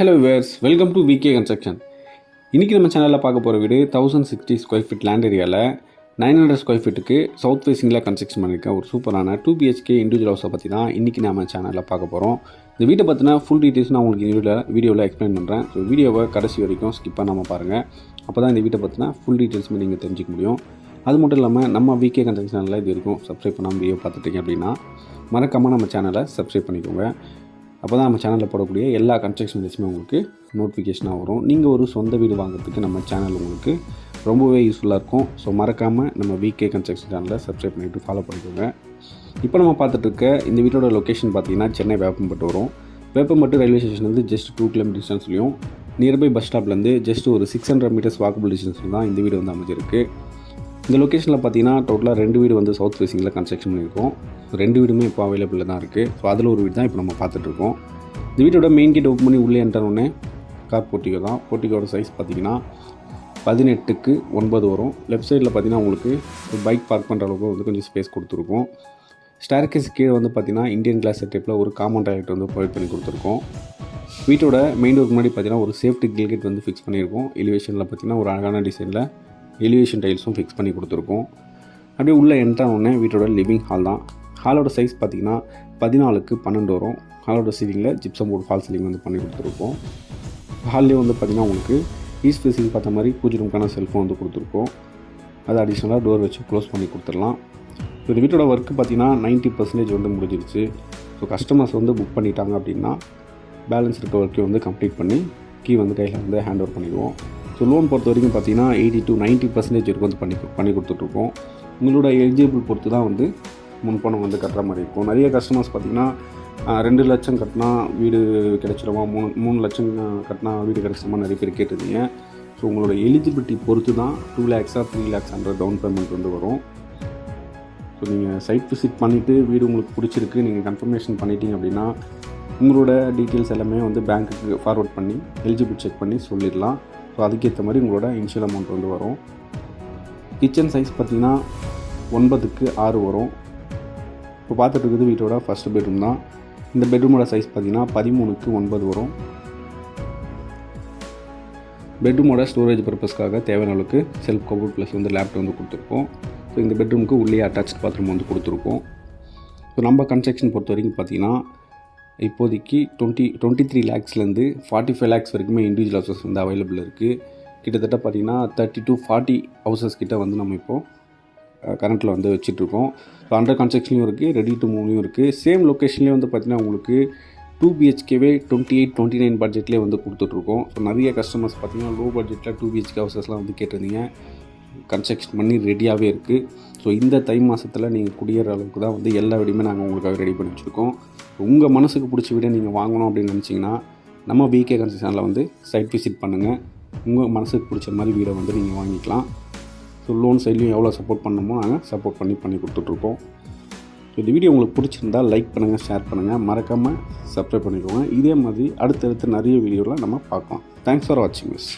Hello viewers welcome to VK construction இன்றைக்கி நம்ம சேனலில் பார்க்க போகிற வீடு thousand sixty square feet land ஏரியாவில் நைன் ஹண்ட்ரட் ஸ்கொயர் ஃபீட்டுக்கு சவுத் ஃபேஸிங்கில் கன்ஸ்ட்ரக்ஷன் பண்ணியிருக்கேன் ஒரு சூப்பரான டூ பிஹெச்கே இண்டிவிஜுவல் ஹவுஸை பற்றி தான் இன்றைக்கி நம்ம சேனலில் பார்க்க போகிறோம் இந்த வீட்டை பற்றின ஃபுல் டீட்டெயில்ஸ் நான் உங்களுக்கு இந்த வீடியோவில் வீடியோவில் எக்ஸ்பிளைன் பண்ணுறேன் ஸோ வீடியோவை கடைசி வரைக்கும் ஸ்கிப் பண்ணாமல் பாருங்கள் அப்போ தான் இந்த வீட்டை பற்றின ஃபுல் டீட்டெயில்ஸுமே நீங்கள் தெரிஞ்சிக்க முடியும். அது மட்டும் இல்லாமல் நம்ம விகே கன்ஸ்ட்ரக்ஷனில் இது வரைக்கும் சப்ஸ்கிரைப் பண்ணாமல் வீடியோ பார்த்துட்டீங்க அப்படின்னா மறக்காமல் நம்ம சேனலை சப்ஸ்கிரைப் பண்ணிக்கோங்க. அப்போ தான் நம்ம சேனலில் போடக்கூடிய எல்லா கன்ஸ்ட்ரக்ஷன் வீடியோஸுமே உங்களுக்கு நோட்டிஃபிகேஷனாக வரும். நீங்கள் ஒரு சொந்த வீடு வாங்குறதுக்கு நம்ம சேனல் உங்களுக்கு ரொம்பவே யூஸ்ஃபுல்லாக இருக்கும். ஸோ மறக்காமல் நம்ம விகே கன்ஸ்ட்ரக்ஷன் சேனலை சப்ஸ்கிரைப் பண்ணிவிட்டு ஃபாலோ பண்ணிக்கோங்க. இப்போ நம்ம பார்த்துட்ருக்க இந்த வீட்டோட லொக்கேஷன் பார்த்தீங்கன்னா சென்னை வேப்பம்பட்டு வரும். வேப்பம்பட்டு ரயில்வே ஸ்டேஷன்லேருந்து ஜஸ்ட் டூ கிலோமீட்டர் டிஸ்டன்ஸ்லையும் நியர்பை பஸ் ஸ்டாப்லேருந்து ஜஸ்ட் ஒரு சிக்ஸ் ஹண்ட்ரட் மீட்டர்ஸ் வாக்கபிள் டிஸ்டன்ஸில் தான் இந்த வீடு வந்து அமைஞ்சிருக்கு. இந்த லொக்கேஷனில் பார்த்தீங்கன்னா டோட்டலாக ரெண்டு வீடு வந்து சவுத் ஃபேசிங்கில் கன்ஸ்ட்ரக்ஷன் பண்ணியிருக்கோம். ரெண்டு வீடுமே இப்போ அவைலபிளில் தான் இருக்குது ஸோ அதில் ஒரு வீடு தான் இப்போ நம்ம பார்த்துட்ருக்கோம் இந்த வீட்டோட மெயின் கேட் ஓப்பன் பண்ணி உள்ளே என்டர் கார் போர்ட்டிகோ தான். போர்ட்டிகோட சைஸ் பார்த்தீங்கன்னா பதினெட்டுக்கு ஒன்பது வரும். லெஃப்ட் சைடில் பார்த்தீங்கன்னா உங்களுக்கு பைக் பார்க் பண்ணுற அளவுக்கு வந்து கொஞ்சம் ஸ்பேஸ் கொடுத்துருக்கோம். ஸ்டேர்கேஸ் கீழே வந்து பார்த்தீங்கன்னா இந்தியன் கிளாஸ் செட்டப்பில் ஒரு காமன் டாய்லெட் வந்து ப்ரொவைட் பண்ணி கொடுத்துருக்கோம். வீட்டோட மெயின் டோருக்கு முன்னாடி பார்த்தீங்கன்னா ஒரு சேஃப்டி கில்கேட் வந்து ஃபிக்ஸ் பண்ணியிருக்கோம். எலிவேஷனில் பார்த்தீங்கன்னா ஒரு அழகான டிசைனில் எலிவேஷன் டைல்ஸும் ஃபிக்ஸ் பண்ணி கொடுத்துருக்கோம். அப்படியே உள்ளே என்ட்ரான உடனே வீட்டோட லிவிங் ஹால் தான். ஹாலோட சைஸ் பார்த்தீங்கன்னா பதினாலுக்கு பன்னெண்டு வரும். ஹாலோட சீலிங்கில் ஜிப்சம் போர்டு ஃபால் சீலிங் வந்து பண்ணி கொடுத்துருக்கோம். ஹால்லேயே வந்து பார்த்திங்கன்னா உங்களுக்கு ஈஸ்ட் ஃபேஸிங் பார்த்த மாதிரி பூஜை ரூம்க்கான செல்ஃபோன் வந்து கொடுத்துருக்கோம். அது அடிஷ்னலாக டோர் வச்சு க்ளோஸ் பண்ணி கொடுத்துடலாம். இந்த வீட்டோட ஒர்க்கு பார்த்தீங்கன்னா நைன்ட்டி பர்சன்டேஜ் வந்து முடிஞ்சிருச்சு. ஸோ கஸ்டமர்ஸ் வந்து புக் பண்ணிட்டாங்க அப்படின்னா பேலன்ஸ் இருக்க ஒர்க்கையும் வந்து கம்ப்ளீட் பண்ணி கீ வந்து கையில் வந்து ஹேண்ட் ஓவர் பண்ணிடுவோம். ஸோ லோன் பொறுத்த வரைக்கும் பார்த்தீங்கன்னா எயிட்டி டு நைன்ட்டி பர்சன்டேஜ் வரைக்கும் வந்து பண்ணி பண்ணி கொடுத்துட்ருக்கோம். உங்களோட எலிஜிபிள் பொறுத்து தான் வந்து முன்பணம் வந்து கட்டுற மாதிரி இருக்கும். நிறைய கஸ்டமர்ஸ் பார்த்தீங்கன்னா ரெண்டு லட்சம் கட்டினா வீடு கிடைச்சிருமா? மூணு மூணு லட்சம் கட்டினா வீடு கிடச்சிருமா? நிறைய பேர் கேட்டிருந்தீங்க. ஸோ உங்களோட எலிஜிபிலிட்டி பொறுத்து தான் two லேக்ஸாக three lakhs and down payment வந்து வரும். ஸோ நீங்கள் சைட் விசிட் பண்ணிவிட்டு வீடு உங்களுக்கு பிடிச்சிருக்கு நீங்கள் கன்ஃபர்மேஷன் பண்ணிட்டீங்க அப்படின்னா உங்களோட டீட்டெயில்ஸ் எல்லாமே வந்து பேங்க்குக்கு ஃபார்வர்ட் பண்ணி எலிஜிபிள் செக் பண்ணி சொல்லிடலாம். ஸோ அதுக்கேற்ற மாதிரி உங்களோட இனிஷியல் அமௌண்ட் வந்து வரும். கிச்சன் சைஸ் பார்த்தீங்கன்னா ஒன்பதுக்கு ஆறு வரும். இப்போ பார்த்துட்டு இருக்குது வீட்டோட ஃபஸ்ட் பெட்ரூம் தான். இந்த பெட்ரூமோட சைஸ் பார்த்திங்கன்னா பதிமூணுக்கு ஒன்பது வரும். பெட்ரூமோட ஸ்டோரேஜ் பர்பஸ்க்காக தேவையான அளவுக்கு செல்ஃப் கபோர்ட் ப்ளஸ் வந்து லேப்டாப் வந்து கொடுத்துருக்கோம். ஸோ இந்த பெட்ரூமுக்கு உள்ளே அட்டாச் பாத்ரூம் வந்து கொடுத்துருக்கோம். ஸோ நம்ம கன்ஸ்ட்ரக்ஷன் பொறுத்த வரைக்கும் பார்த்தீங்கன்னா இப்போதைக்கு டுவெண்ட்டி டுவெண்ட்டி த்ரீ லேக்ஸ்லேருந்து ஃபார்ட்டி ஃபைவ் லேக்ஸ் வரைக்குமே இண்டிவிஜுவல் ஹவுசஸ் வந்து அவைலபிள் இருக்குது கிட்டத்தட்ட பார்த்தீங்கன்னா தேர்ட்டி டு ஃபார்ட்டி ஹவுசஸ் கிட்டே வந்து நம்ம இப்போது கரண்ட்டில் வந்து வச்சுட்ருக்கோம் ஸோ அண்டர் கன்ஸ்ட்ரக்ஷன்லையும் இருக்குது ரெடி டு மூவ்லையும் இருக்குது சேம் லொக்கேஷன்லேயே வந்து பார்த்திங்கன்னா உங்களுக்கு டூ பிஹெச்கேவே டுவெண்ட்டி எயிட் டுவெண்ட்டி நைன் பட்ஜெட்லேயே வந்து கொடுத்துட்ருக்கோம் ஸோ நிறைய கஸ்டமர்ஸ் பார்த்திங்கன்னா லோ பட்ஜெட்டில் டூ பிஹெச்கே ஹவுசஸ்லாம் வந்து கேட்டிருந்தீங்க. கன்ஸ்ட்ரக்ஷன் பண்ணி ரெடியாகவே இருக்குது ஸோ இந்த தை மாதத்தில் நீங்கள் குடியேற அளவுக்கு தான் வந்து எல்லா வீடையுமே நாங்கள் உங்களுக்காக ரெடி பண்ணி வச்சுருக்கோம். உங்கள் மனசுக்கு பிடிச்ச வீடை நீங்கள் வாங்கணும் அப்படின்னு நினச்சிங்கன்னா நம்ம பிகே கன்ஸ்ட்ரக்ஷனில் வந்து சைட் விசிட் பண்ணுங்கள் உங்கள் மனசுக்கு பிடிச்ச மாதிரி வீடை வந்து நீங்கள் வாங்கிக்கலாம். ஸோ லோன் சைட்லையும் எவ்வளோ சப்போர்ட் பண்ணணுமோ நாங்கள் சப்போர்ட் பண்ணி பண்ணி கொடுத்துட்ருக்கோம். ஸோ இந்த வீடியோ உங்களுக்கு பிடிச்சிருந்தா லைக் பண்ணுங்கள் ஷேர் பண்ணுங்கள் மறக்காமல் சப்ஸ்கிரைப் பண்ணிக்கோங்க. இதே மாதிரி அடுத்தடுத்து நிறைய வீடியோலாம் நம்ம பார்க்கலாம். தேங்க்ஸ் ஃபார் வாட்சிங் மிஸ்